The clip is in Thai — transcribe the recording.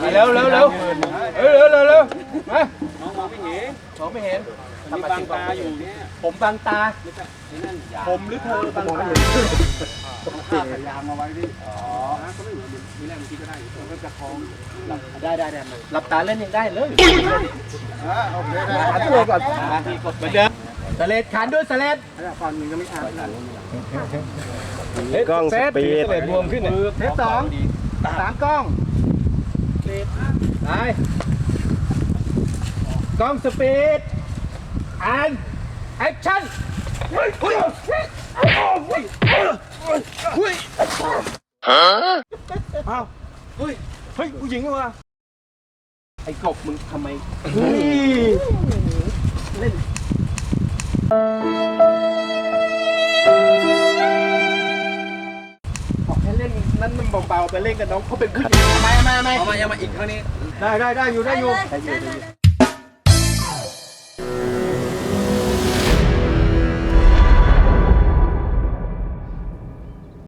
เร็วเร็วเร็วเร็วเร็วเร็วมาน้องมองไม่เห็นมองไม่เห็นมีบางตาอยู่เนี่ยผมบังตาไอ้นั่นยาผมหรือเธอบังตาผ้าขยางมาไว้พี่อ๋อก็ไม่เหมือนมีแรงที่ก็ได้มันก็จะคล้องได้ได้ได้หลับตาเล่นยังได้เลยอ่าโอเคได้หันตัวก่อนเหมือนเดิมสเลดขันด้วยสเลดก่อนมึงก็ไม่อ่านกล้องสปีดสเลดรวมขึ้นเทปสองสามกล้อง ไปกล้องสปีดอันแอคชั่นเฮ้ยผู้หญิงวะไอ้กบมึงทำไมบอก ล่นนั่นมันเบาๆไปเล่นกับน้องเขาเป็นผู้หญิงทำไมทำไมทำไมเอามายังมาอีกครั้งนี้ ได้ได้ได้อยู่ได้อยู่ ได้เลย